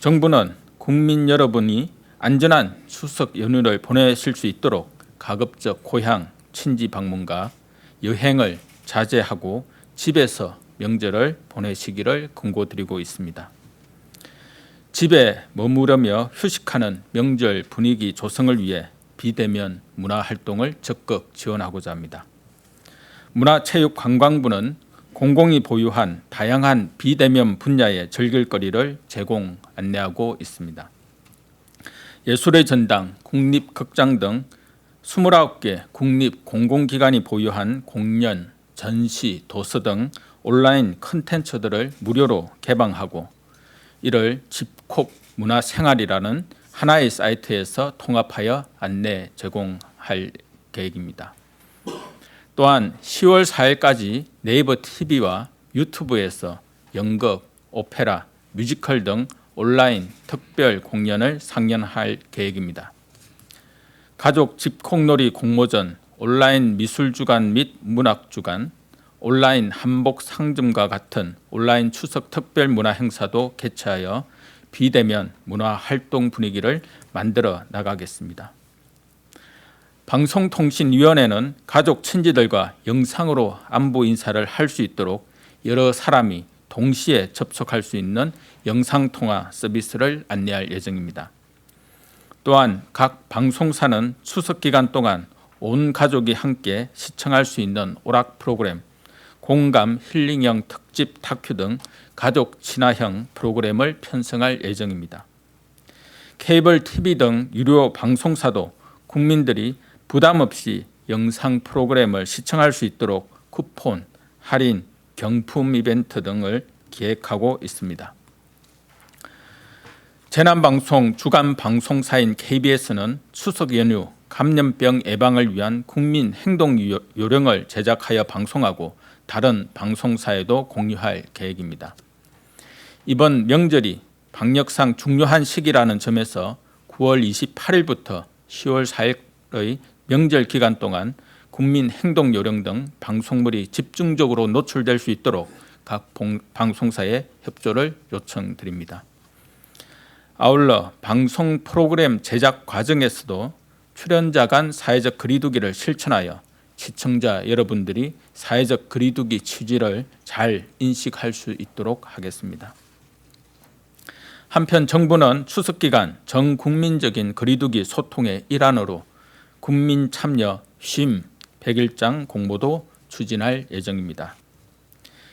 정부는 국민 여러분이 안전한 추석 연휴를 보내실 수 있도록 가급적 고향 친지 방문과 여행을 자제하고 집에서 명절을 보내시기를 권고드리고 있습니다. 집에 머무르며 휴식하는 명절 분위기 조성을 위해 비대면 문화 활동을 적극 지원하고자 합니다. 문화체육관광부는 공공이 보유한 다양한 비대면 분야의 즐길거리를 제공 안내하고 있습니다. 예술의 전당, 국립극장 등 29개 국립 공공기관이 보유한 공연, 전시, 도서 등 온라인 컨텐츠들을 무료로 개방하고 이를 집콕 문화생활이라는 하나의 사이트에서 통합하여 안내 제공할 계획입니다. 또한 10월 4일까지 네이버 TV와 유튜브에서 연극, 오페라, 뮤지컬 등 온라인 특별 공연을 상연할 계획입니다. 가족 집콕놀이 공모전, 온라인 미술주간 및 문학주간, 온라인 한복 상점과 같은 온라인 추석 특별 문화 행사도 개최하여 비대면 문화 활동 분위기를 만들어 나가겠습니다. 방송통신위원회는 가족 친지들과 영상으로 안부 인사를 할 수 있도록 여러 사람이 동시에 접촉할 수 있는 영상통화 서비스를 안내할 예정입니다. 또한 각 방송사는 추석 기간 동안 온 가족이 함께 시청할 수 있는 오락 프로그램, 공감 힐링형 특집 다큐 등 가족 친화형 프로그램을 편성할 예정입니다. 케이블 TV 등 유료 방송사도 국민들이 부담 없이 영상 프로그램을 시청할 수 있도록 쿠폰, 할인, 경품 이벤트 등을 기획하고 있습니다. 재난방송 주간 방송사인 KBS는 추석 연휴 감염병 예방을 위한 국민 행동 요령을 제작하여 방송하고 다른 방송사에도 공유할 계획입니다. 이번 명절이 방역상 중요한 시기라는 점에서 9월 28일부터 10월 4일의 명절 기간 동안 국민 행동 요령 등 방송물이 집중적으로 노출될 수 있도록 각 방송사에 협조를 요청드립니다. 아울러 방송 프로그램 제작 과정에서도 출연자 간 사회적 거리두기를 실천하여 시청자 여러분들이 사회적 거리두기 취지를 잘 인식할 수 있도록 하겠습니다. 한편 정부는 추석 기간 전 국민적인 거리두기 소통의 일환으로 국민 참여 쉼 100일장 공모도 추진할 예정입니다.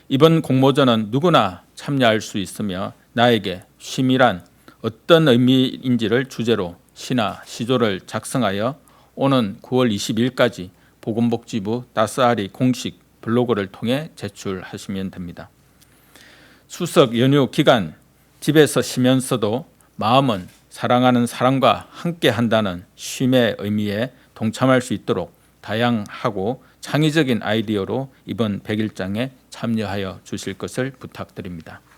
이번 공모전은 누구나 참여할 수 있으며 나에게 쉼이란 어떤 의미인지를 주제로 시나 시조를 작성하여 오는 9월 20일까지 보건복지부 따스아리 공식 블로그를 통해 제출하시면 됩니다. 추석 연휴 기간 집에서 쉬면서도 마음은 사랑하는 사람과 함께 한다는 쉼의 의미에 동참할 수 있도록 다양하고 창의적인 아이디어로 이번 100일장에 참여하여 주실 것을 부탁드립니다.